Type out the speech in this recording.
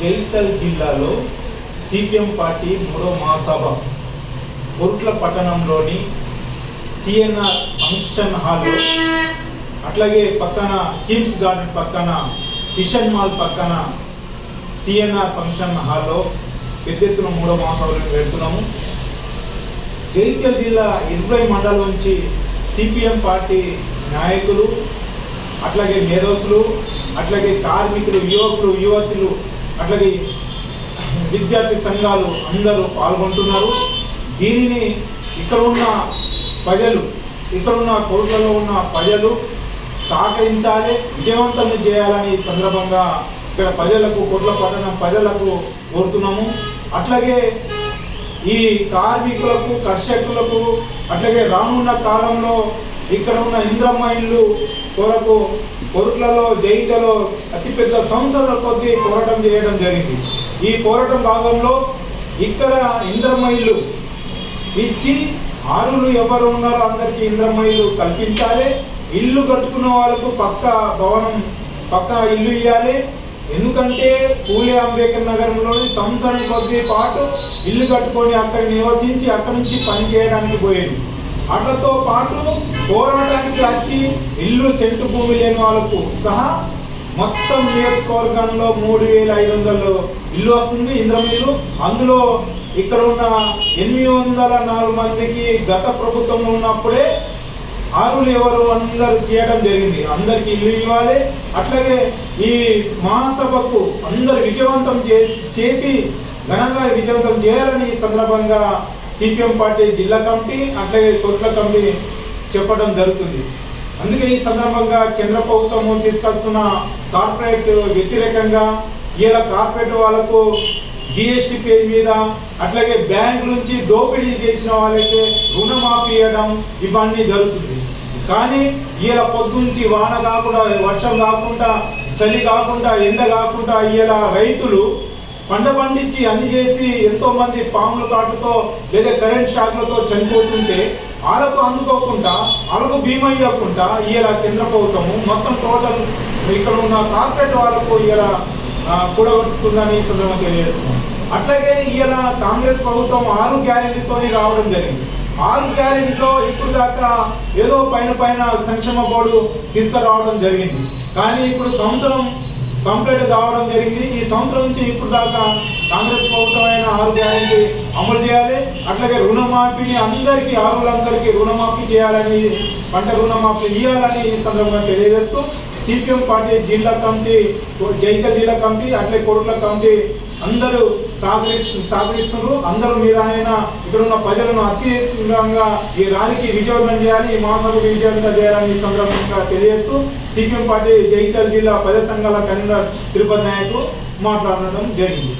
జైతల్ జిల్లాలో CPM party మూడో మహాసభ. కొరుట్ల పట్టణంలోని సిఎన్ఆర్ ఫంక్షన్ హాల్లో అట్లాగే పక్కన కిమ్స్ గార్డెన్ పక్కన కిషన్ మాల్ పక్కన సిఎన్ఆర్ ఫంక్షన్ హాల్లో పెద్ద ఎత్తున మూడో మహాసభలను పెడుతున్నాము. జగిత్యాల జిల్లా ఇరవై మండలం నుంచి సిపిఎం పార్టీ నాయకులు అట్లాగే మేధస్సులు అట్లాగే కార్మికులు యువకులు యువతులు అట్లాగే విద్యార్థి సంఘాలు అందరూ పాల్గొంటున్నారు. దీనిని ఇక్కడ ఉన్న ప్రజలు ఇక్కడ ఉన్న కోట్లలో ఉన్న ప్రజలు సహకరించాలి విజయవంతం చేయాలని ఈ సందర్భంగా ఇక్కడ ప్రజలకు కోట్ల పట్టణం ప్రజలకు కోరుతున్నాము. అట్లాగే ఈ కార్మికులకు కర్షకులకు అట్లాగే రానున్న కాలంలో ఇక్కడ ఉన్న ఇంద్రమ్మ ఇల్లు కొరకు కొరుట్లలో జైతలో అతిపెద్ద సంస్థల కొద్దీ పోరాటం చేయడం జరిగింది. ఈ పోరాటం భాగంలో ఇక్కడ ఇంద్రమ్మ ఇల్లు ఇచ్చి ఆరులు ఎవరు ఉన్నారో అందరికీ ఇంద్రమ్మ కల్పించాలి. ఇల్లు కట్టుకున్న వాళ్ళకు పక్క భవనం పక్క ఇల్లు ఇవ్వాలి ఎందుకంటే పూలే అంబేద్కర్ నగరంలోని సంవత్సరం కొద్ది పాటు ఇల్లు కట్టుకొని అక్కడ నివసించి అక్కడి నుంచి పని చేయడానికి పోయేది. అట్లతో పాటు పోరాటానికి వచ్చి ఇల్లు సెంటు భూమి లేని వాళ్ళకు సహా మొత్తం నియోజకవర్గంలో మూడు వేల ఐదు వందలు ఇల్లు వస్తుంది ఇంద్రమిల్లు అందులో ఇక్కడ ఉన్న ఎనిమిది వందల నాలుగు మందికి గత ప్రభుత్వం ఉన్నప్పుడే ఆరులు ఎవరు అందరు చేయడం జరిగింది. అందరికి ఇల్లు ఇవ్వాలి. అట్లాగే ఈ మహాసభకు అందరు విజయవంతం చేసి ఘనంగా విజయవంతం చేయాలని ఈ సందర్భంగా సిపిఎం పార్టీ జిల్లా కమిటీ అట్లాగే కొట్ల కమిటీ చెప్పడం జరుగుతుంది. అందుకే ఈ సందర్భంగా కేంద్ర ప్రభుత్వం తీసుకొస్తున్న కార్పొరేట్ వ్యతిరేకంగా ఇలా కార్పొరేట్ వాళ్ళకు జిఎస్టి పేరు మీద అట్లాగే బ్యాంక్ నుంచి దోపిడీ చేసిన వాళ్ళకి రుణమాఫీ ఇవ్వడం ఇవన్నీ జరుగుతుంది. కానీ ఇలా పొద్దుంచి వాన కాకుండా వర్షం కాకుండా చలి కాకుండా ఎండ కాకుండా ఇలా రైతులు పంట పండించి అన్ని చేసి ఎంతో మంది పాముల కాటుతో లేదా కరెంట్ షాక్లతో చనిపోతుంటే వాళ్ళకు అందుకోకుండా వాళ్ళకు బీమా ఇవ్వకుండా ఇలా కేంద్ర ప్రభుత్వము. మొత్తం టోటల్ ఇక్కడ ఉన్న కార్పొరేట్ వాళ్ళకు ఇలా కూడగొట్టుకుందని ఈ సందర్భంగా తెలియజేస్తున్నాం. అట్లాగే ఇలా కాంగ్రెస్ ప్రభుత్వం ఆరు గ్యారెంటీతో రావడం జరిగింది. ఆరు గ్యారెంటీలో ఇప్పుడు దాకా ఏదో పైన పైన సంక్షేమ బోర్డు తీసుకురావడం జరిగింది. కానీ ఇప్పుడు సంవత్సరం కంప్లైంట్ కావడం జరిగింది. ఈ సంవత్సరం నుంచి ఇప్పుడు దాకా కాంగ్రెస్ ప్రభుత్వం ఆరు గ్యారెంటీ అమలు చేయాలి. అట్లాగే రుణమాఫీని అందరికీ ఆరులందరికీ రుణమాఫీ చేయాలని పంట రుణమాఫీ ఇవ్వాలని ఈ సందర్భంగా తెలియజేస్తూ సిపిఎం పార్టీ జిల్లా కమిటీ జైకల్ జిల్లా కమిటీ అట్లే కొరుట్ల కమిటీ అందరూ సహకరి సహకరిస్తున్నారు అందరూ మీరు ఆయన ఇక్కడ ఉన్న ప్రజలను అత్యంగా ఈ ర్యాలీకి విజయవంతం చేయాలి ఈ మహాసభకు విజయవంతం చేయాలని సందర్భంగా తెలియజేస్తూ సిపిఎం పార్టీ జైతల్ జిల్లా ప్రజా సంఘాల కన్వీనర్ తిరుపతి నాయకు మాట్లాడడం జరిగింది.